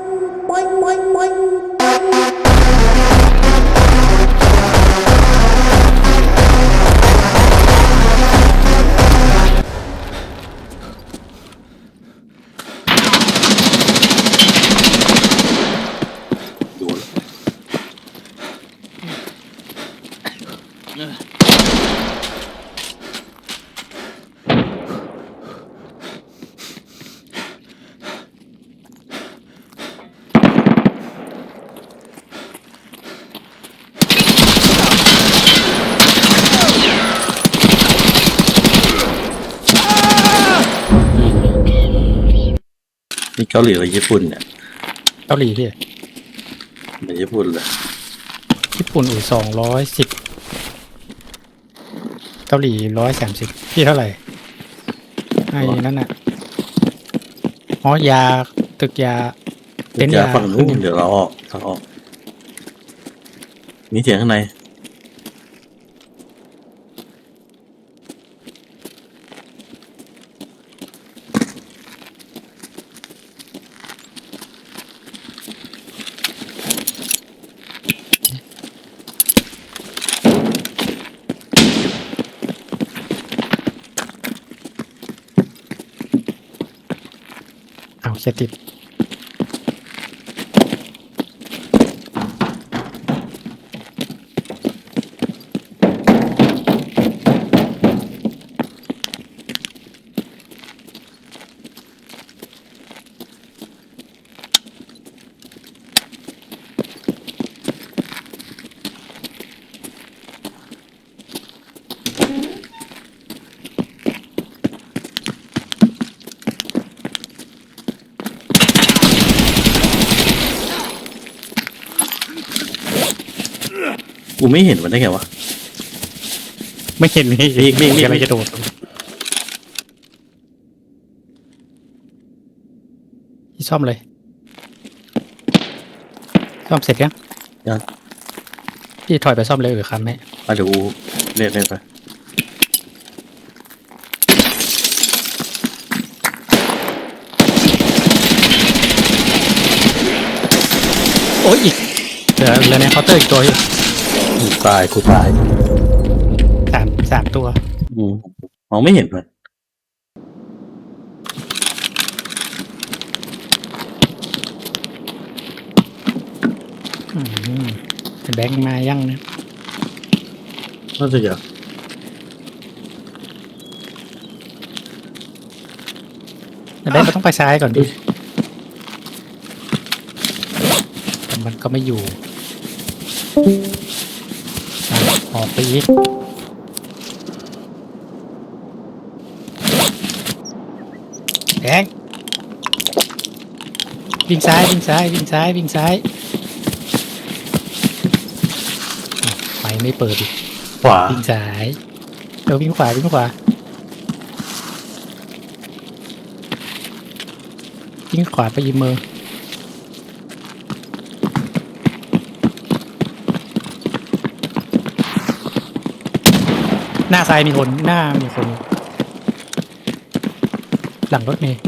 โด เกาหลีหรือญี่ปุ่นเนี่ยเกาหลีพี่เหมือนญี่ปุ่นเลยญี่ปุ่นอู่สองร้อยสิบเกาหลีร้อยสามสิบพี่เท่าไหร่ไอ้นั่นน่ะอ๋อยาตึกยาเป็นยายาฝั่งนู้นเดี๋ยวเราออกทางออกมีเสียงข้างใน เไม่เห็นมันได้ไงวะ ไม่เห็นนี่มีมีมีอะไรจะโดดพี่ซ่อมเลย ซ่อมเสร็จยังยัง พี่ถอยไปซ่อมเลยหรือครับแม่อะเดี๋ยวกูเรียกเรียกไปโอ้ยอีกเหลือเหลือในเคาน์เตอร์อีกตัวอยู่กู ตายกูตายสามสามตัว อืมมองไม่เห็นมันอืมแบงค์มายังเนี่ยน่าจะอยากแต่แบงค์ก็ต้องไปซ้ายก่อนดิแต่มันก็ไม่อยู่ อะออกไปอีกแบงค์วิ่งซ้ายวิ่งซ้ายวิ่งซ้ายวิ่งซ้ายอะไฟไม่เปิดอีกขวาวิ่งซ้ายเออวิ่งขวาวิ่งขวาวิ่งขวาไปยิมมือห ซ้ายมีคนหน้ามีคน หลังรถเมย์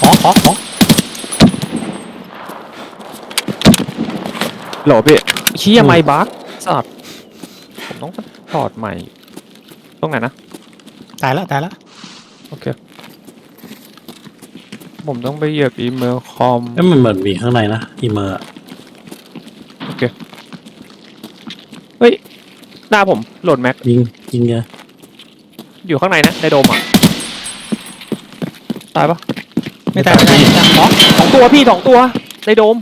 ขอขอขอ โหลพี่เชี่ยไม่บักสัตว์ผมต้องถอดใหม่ ตรงไหนนะ ตายแล้วตายแล้วโอเค ผมต้องไปเหยียบอีเมลคอม เอ้ยมันเหมือนมีข้างในนะอีเมอร์อะเฮ้ยหน้าผมโหลดแม็ก ยิงยิงไงอยู่ข้างในนะ ในโดมอะ ตายปะไม่ตายไม่ตายไม่ตายสองสองตัวพี่สองตัว ในโดม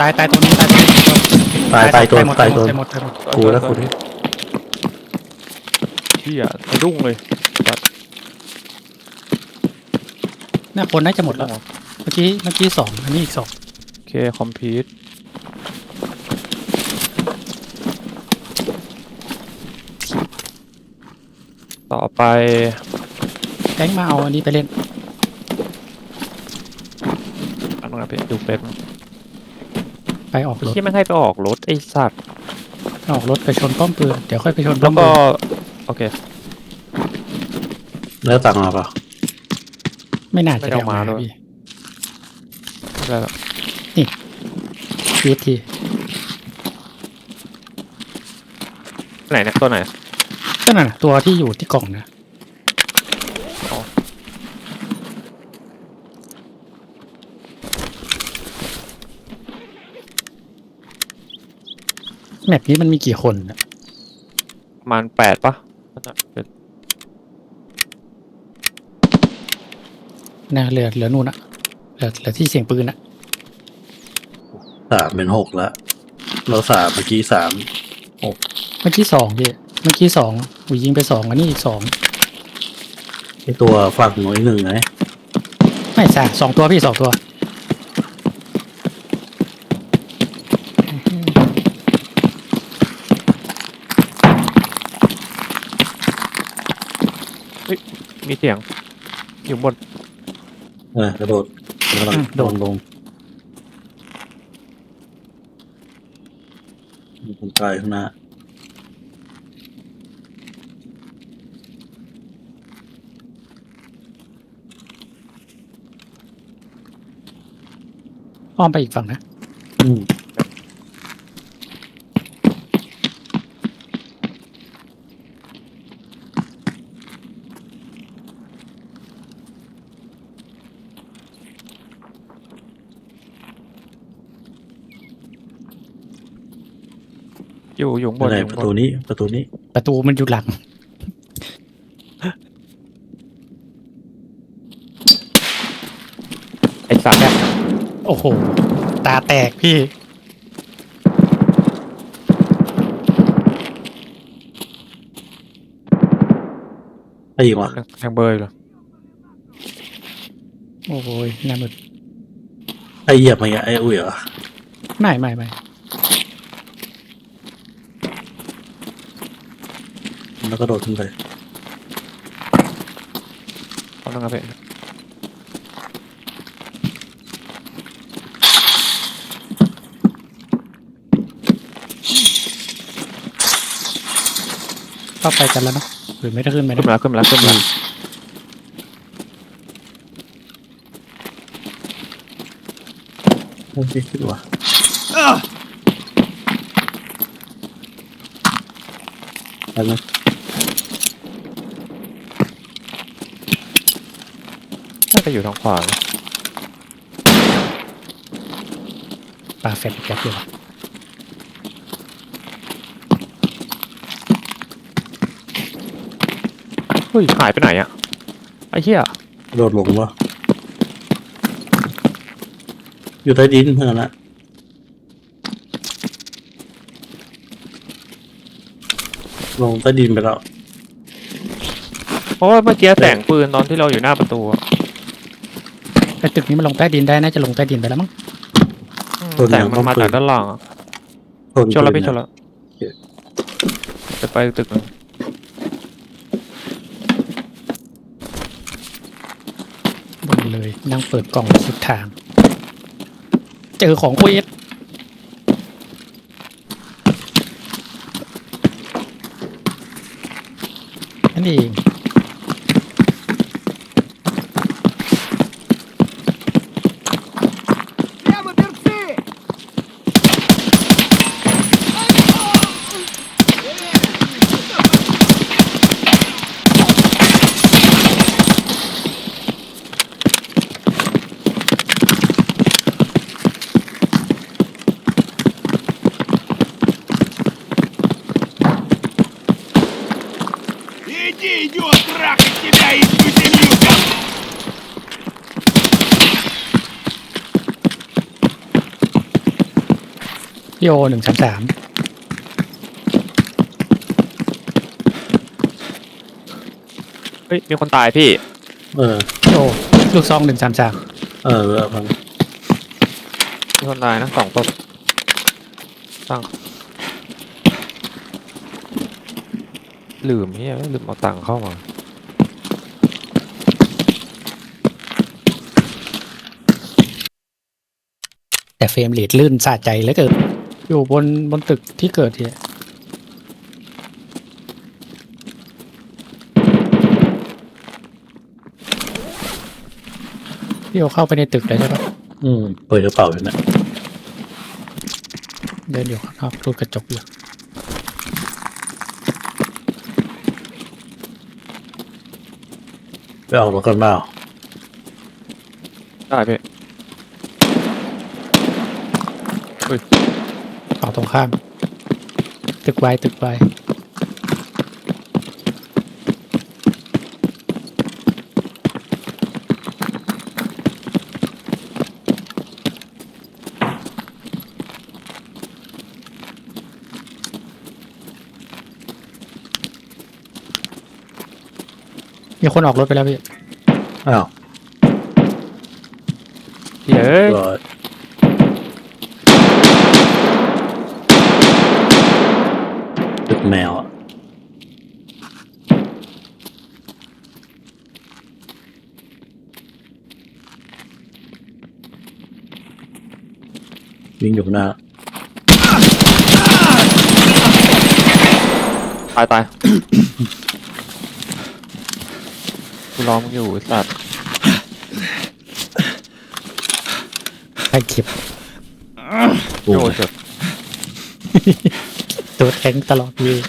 ตายตายตัวนี้ตายตัวนี้ตายตายตัวหมดตายตัว ตายหมดตายหมดกูแล้วกูนี่พี่อะสะดุ้งเลยหน้าคนน่าจะหมดแล้ว เมื่อกี้เมื่อกี้สองอันนี้อีกสองโอเคคอมพิวต่อไปแบงค์มาเอาอันนี้ไปเล่นอันนั้นนะพี่ดูเป๊ป ไปออกรถที่ไม่ให้ไปออกรถไอ้สัตว์ออกรถไปชนป้อมปืนเดี๋ยวค่อยไปชนป้แล้อวมก็ปืนโอเค แล้วตังค์มาปะไม่น่าจะไม่ได้ได้เอาเอามามาด้วย พี่ไม่ได้หรอกพีทีไหนเนี่ยตัวไหนก็นั่นน่ะตัวที่อยู่ที่กล่องนะ แมปนี้มันมีกี่คนน่ะประมาณแปดปะนั่นน่ะเป็นน่าเหลือเหลือนู่นอะเหลือเหลือที่เสียงปืนอะสามเป็นหกแล้ว เราสามเมื่อกี้สามเมื่อกี้สองพี่เมื่อกี้สองอูยิงไปสองอันนี้อีกสองไอตัวฝั่งหน่วยหนึ่งไงไม่สามสองตัวพี่สองตัว มีเสียง อยู่บนเออกระโดดกำลังโดนลงมีคนตายข้างหน้าอ้อมไปอีกฝั่งนะ อืม อยู่อยู่บนอะไรอยู่ประบตูนนี้ ประตูนี้ ประตูมันอยู่หลัง ไอ้สัตว์เนี่ยโอ้โห ตาแตกพี่ ไอ้ยิงวะยังเบอร์อยู่เลยโอ้โหหน้ามืดไอ้เหยียบมาอย่างไอ้อุ้ยเหรอไม่ไม่ไม่ แล้วก็โดดขึ้นไปเอานั่งกระเพาะเข้าไปกันแล้วเนาะหรือไม่ได้ขึ้นไปขึ้นนะมาแล้วขึ้นมาแล้วขึ้นมาแล้วโอเคขึ้นวะไปไหม น่า จะอยู่ทางขวานะปลาแฟดแก๊ปอยู่เฮ้ยหายไปไหนอะไอ้เหี้ยโดดลงวะอยู่ใต้ดินเพื่อนนละลงใต้ดินไปแล้ว เพราะว่าเมื่อกี้แสงปืนตอนที่เราอยู่หน้าประตูอะ ไอ้ตึกนี้มันลงใต้ดินได้น่าจะลงใต้ดินไปแล้วมั้งแสงมันมาจากด้านล่างอะชนชนแล้วปืพี่ชนะแล้วจะไปตึกนึงบนเลยนั่งเปิดกล่องสุดทาง เจอของโอเอสนั่นเอง โยหนึ่งสามสามเฮ้ยมีคนตายพี่ เออโยลูกซองหนึ่งสามสามเออเออพังมีคนตายนะสองตบตั้งลืมเฮียลืมเอาตังค์เข้ามาแต่เฟรมเรทลื่นสะใจเหลือเกิน อยู่บนบนตึกที่เกิดเหตุพี่โอเข้าไปในตึกเลยใช่ปะอืม เปิดกระเป๋าอยู่นะเดินอยู่ข้างนอกรูดกระจกอยู่ไปออกรถกันเปล่าได้พี่ ฝั่งตรงข้าม ตึกไวตึกไวมีคนออกรถไปแล้วพี่อ้าวเฮ้ยรอยตึ แมวอะวิ่งอยู่ข้างหน้า ตายตาย กูรอมึงอยู่ไอ้สัตว์ใครเก็บโยเจ็บ ตัวแทงตลอดเลย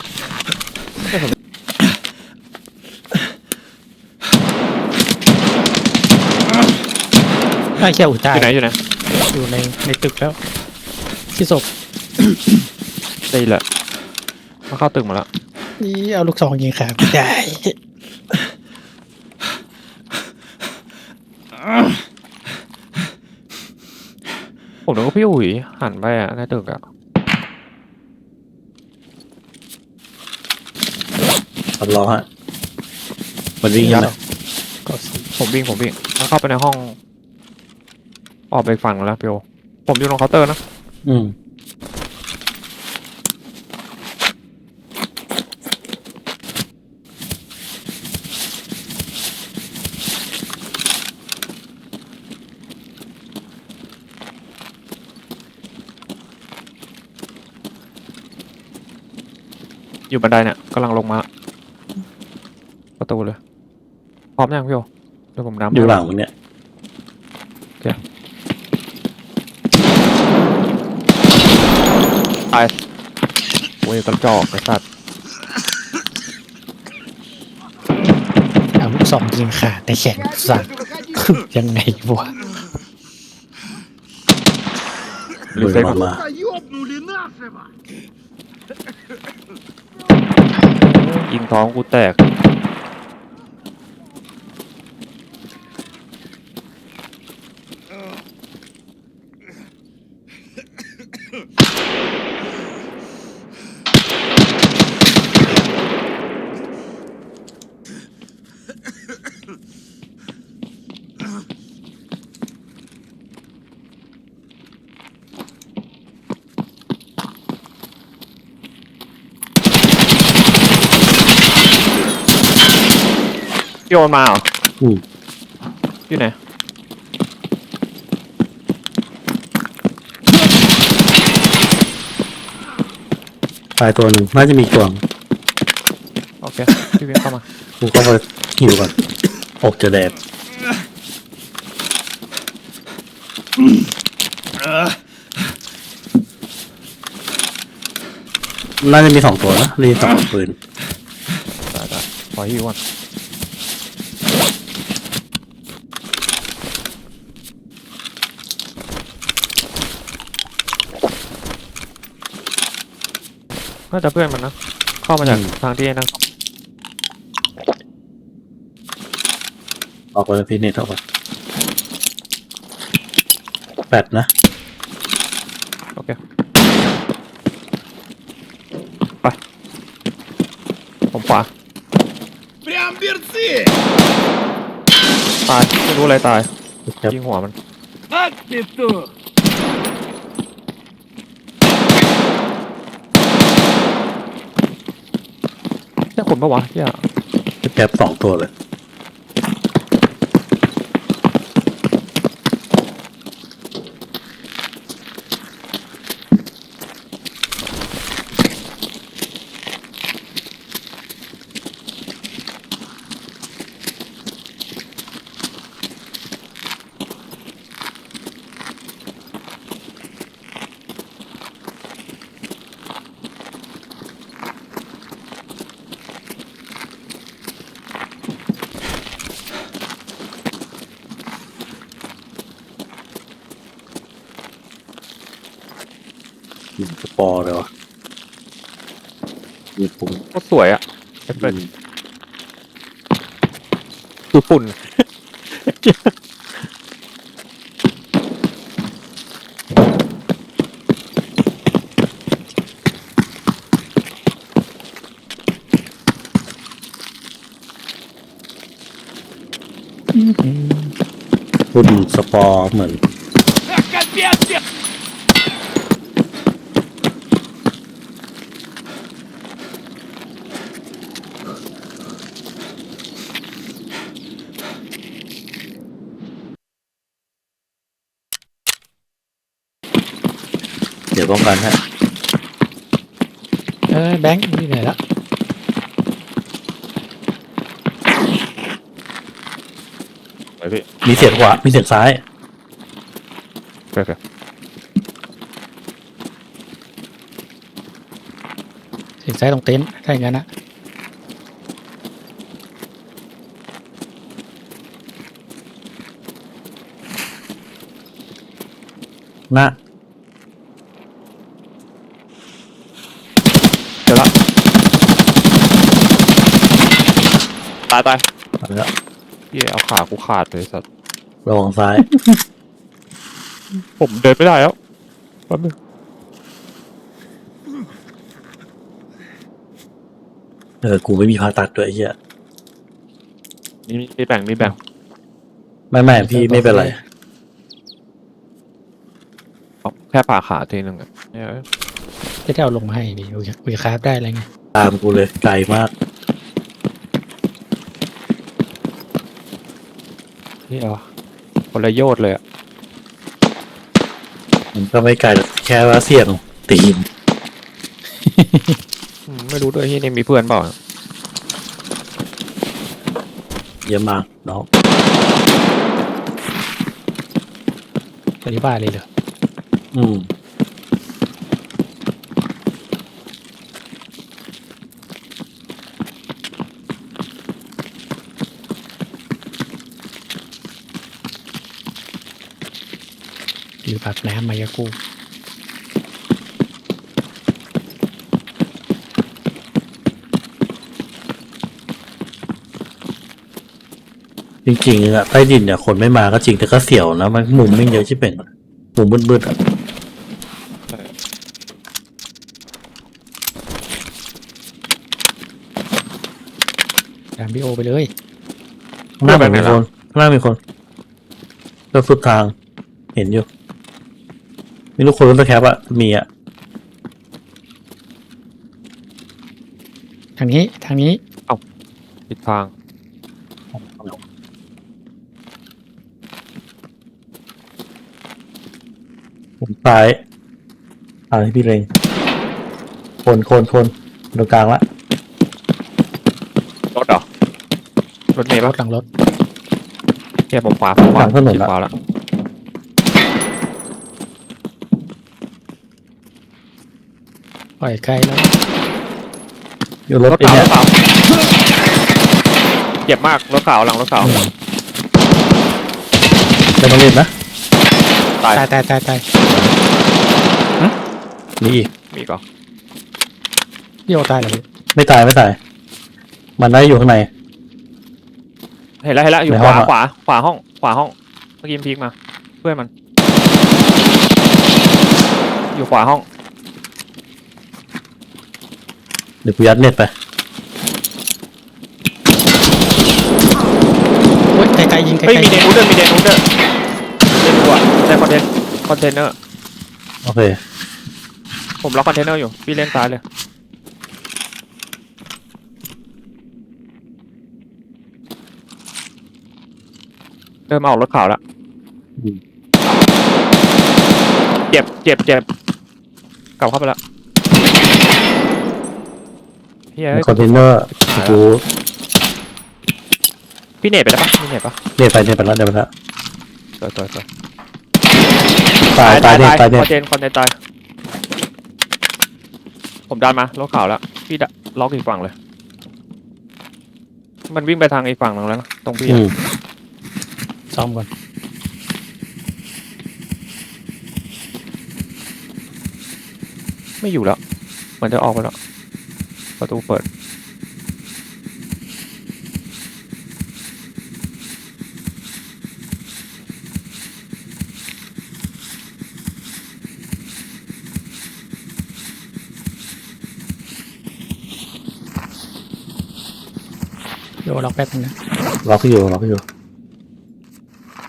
ไอ้เชี่ยอุ่นใจอยู่ไหนอยู่ไหนอยู่ในในตึกแล้วที่ศพได้แหละมาเข้าตึกหมาแล้วนี่เอาลูกซองยิงขาไม่ได้ผมนึกว่าพี่อุ๋ยหันไปอะในตึกอะ ทดลองฮะมันวิ่งยังไงก็สิผมวิ่งผมวิ่งแล้วเข้าไปในห้อง ออกไปอีกฝั่งแล้วพี่โอผมอยู่ตรงเคาน์เตอร์นะอืมอยู่บันไดเนี่ยกำลังลงมา ตูเลย พร้อมยังพี่โอเดี๋ยวผมน้ำอยู่หลังมึงเนี่ยตายโอ้ยกระจอกกระสัดทำสองยิงขาดแต่แข็งสั่นยังไงวะหรือกมายิงท้องกูแตก พี่โอนมาเหรออืมอยู่ไหนตายตัวหนึ่งน่าจะมีกล่องโอเคพี่วิ่งเข้ามากูก็ไปหิวก่อนอกจะแดดน่าจะมีสองตัวนะรีสองปืน ได้ได้ขอฮิวก่อน น่าจะเพื่อนมันนะ เข้ามาจาก อืม ทางที่นั่ง ออกไปแล้วพี่เน็ตออกไปแปดนะ โอเค ไป ผมขวา Прям берцы! ตาย ไม่รู้อะไรตาย ครับ ยิงหัวมัน От петух! แค่คนปะวะเฮียแคปสองตัวเลย ยิงสปอร์เลยวะมีปุ่มก็สวยอะเอฟเฟกต์ดูฝุ่น ปุ่นสปอร์เหมือน ดี๋ยวป้องกันฮะเออแบงค์นี่ไหนละสวยพี่มีเสียงขวา มีเสียงซ้ายโอเคเสียงซ้ายตรงเต็นท์ถ้าอย่างนั้นนะหน้า เดี๋ยวละ ตายตายเอาละเหี้ยเอาขากูขาดเลยสัตว์ระวังซ้าย ผมเดินไม่ได้แล้วแป๊บนึงเออ กูไม่มีผ่าตัดด้วยไอ้เฮียมีมีแบ่งมีแบ่งไม่ไม่พี่ไม่เป็นไร เอาแค่ผ่าขาทีนึงอะเนี่ยจะได้เอาลงมาให้ดิวีวีคราฟได้อะไรไงตามกูเลยไกลมาก เหี้ยคนละโยชน์เลยอะมันก็ไม่ไกลหรอกแค่ว่าเสี่ยงตีนอืมไม่รู้ด้วยที่นี่มีเพื่อนเปล่าเยอะมากน้องปฏิบัติเลยเหรออืม หรือปากน้ำมายากูจริงๆอะใต้ดินเนี่ยคนไม่มาก็จริงแต่ก็เสียวนะมันมุมไม่งเยอะชิบเป่งอะมุมมืดๆอะตามพี่โอไปเลยข้างหน้ามีคนข้างหน้ามีคนแล้วสุดทางเห็นอยู่ ไม่รู้คนรถตะแคบอะมีอะทางนี้ทางนี้ผิดทางผมซ้ายทางที่พี่เล็งคนคนคนตรงกลางละรถเหรอรถเมล์รปะถหลังรถเฮียผมขวาผมขวาทางถนนชิดละ ขวาแล้ว ปล่อยไกลแล้วอยู่รถรถไอ้ขาวเนี่รยถขาวเจ็บมากรถขาวหลังรถขาวจะมาเล่นนะตายตายตายตายตายมีอีกมีก่อนพี่โอตายเหรอพี่ไม่ตายไม่ตาย มันได้อยู่ข้างใน เห็นแล้วเห็นแล้วอยู่ในขห้อวางอะ ขวาขวาห้องขวาห้องเมื่อกี้มันพีกมาเพื่อนมัน อยู่ขวาห้อง เดี๋ยวกูยัดเน็ตไปโอ๊ยไกลๆยิงไกลเฮ้ยๆมีเดนูเดอร์มีเดนูเดอร์เดนูอะในคอนเทนคอนเทนเนอร์โอเคผมล็อกคอนเทนเนอร์อยู่พี่เล่นซ้ายเลยเริ่มเอารถขาวแล้วอืมเจ็บเจ็บเจ็บกลับเข้าไปแล้วเฮ้ยคอนเทนเนอร์กูพี่เนตไปแล้วปะพี่เนตปะเน็ตไปเน็ตไปแล้วเน็ตไปแล้วสวยสวยสวยตายตายเน็ตตายเน็คตอนเทนคอนเทนตาย ผมดันมารถขาวแล้ว พี่ดะล็อกอีกฝั่งเลย มันวิ่งไปทางอีกฝั่งหนึงแล้วนะตรงพี่อือะมซ่อมก่อนไม่อยู่แล้ว มันจะออกไปแล้ว ประตูเปิด โยล็อกแป๊บนึงนะล็อกอยู่ล็อกอยู่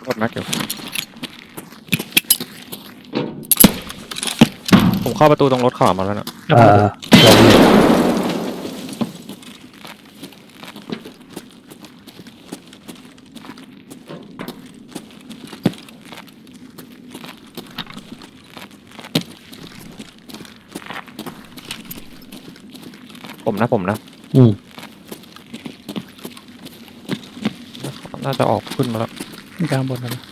กดแม็กอยู่ผมเข้าประตูตรงรถข่าวมาแล้วนะแล้วอ่าผมล็อกอยู่ ผมนะผมนะ อืมน่าจะออกขึ้นมาแล้วขึ้นกลางบนแล้วนะ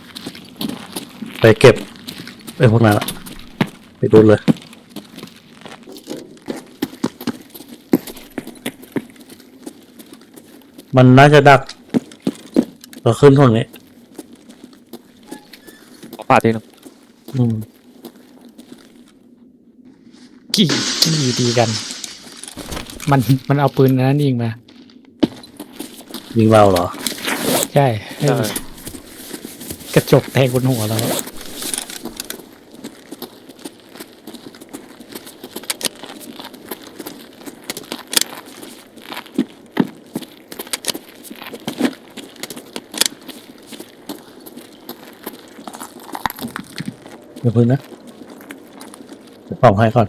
ไปเก็บไอ้พวกนั้นอะไปดูเลย มันน่าจะดักเราขึ้นตรงนี้ ขอปาดทีนึงอืม กี่กี่ดีกัน มันมันเอาปืนอันนั้นยิงมา ยิงเราเหรอ ใช่ให้ใช่ กระจกแทงบนหัวเราเดี๋ยวพึ่งนะเดี๋ยวเป่าให้ก่อน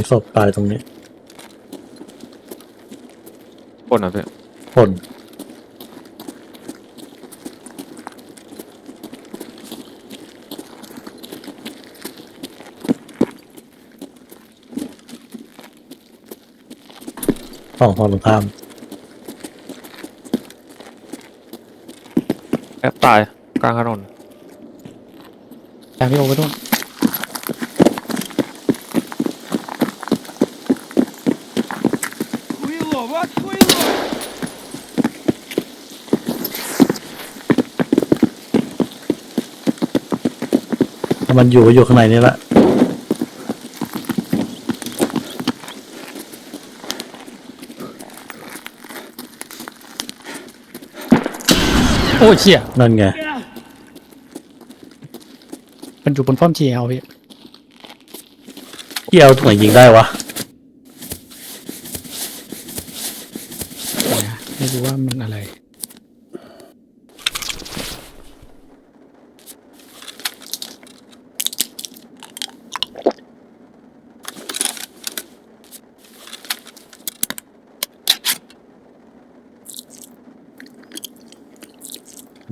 มีศพตายตรงนี้คนอะพี่คนสองคนตรงข้ามแอบตายกลางถนนตามพี่โอไปนู่น มันอยู่ก็อยู่ข้างในนี่แหละโอ้ยเชี่ยนั่นไง มันอยู่บนป้อมจีเอาพี่ที่เอาตรงไหนยิงได้วะ เดี๋ยวนะไม่รู้ว่ามันอะไร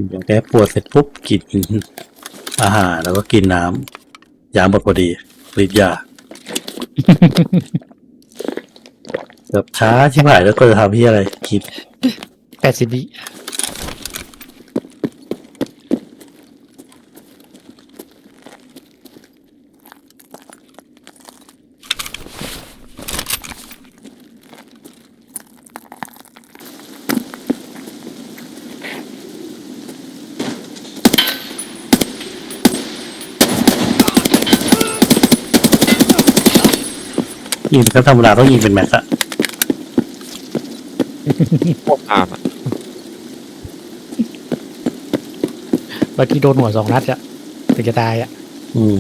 เดี๋ยวแกปวดเสร็จปุ๊บกินอาหารแล้วก็กินน้ำยาหมดพอดีฤทธิ์ยาแบบช้าชิบหายแล้วก็จะทำที่อะไร คิดแปดสิบวิ ยิงก็ธรรมดาต้องยิงเป็นแม็กอะพวกอ่านอะบางทีโดนหัวสองนัดอะถึงจะตายอะอืม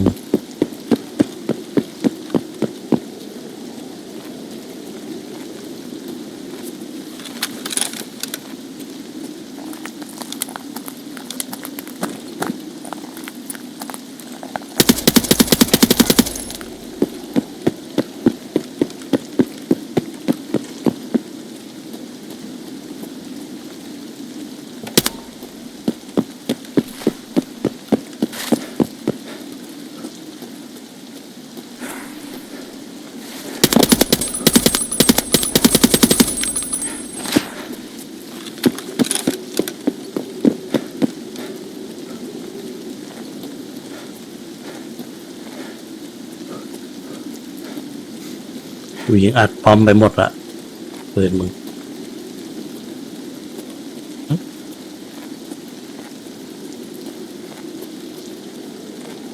กูยิงอัดพร้อมไปหมดละปืนมึง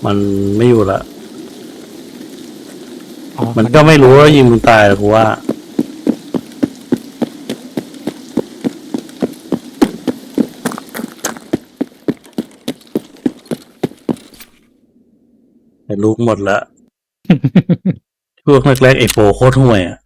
เมันไม่อยู่ละอ๋อมันก็ไม่รู้ว่ายิงมึงตายหรอกกูว่า แต่ลูกหมดละ พวกแรกๆไอโปโคตรห่วยอะ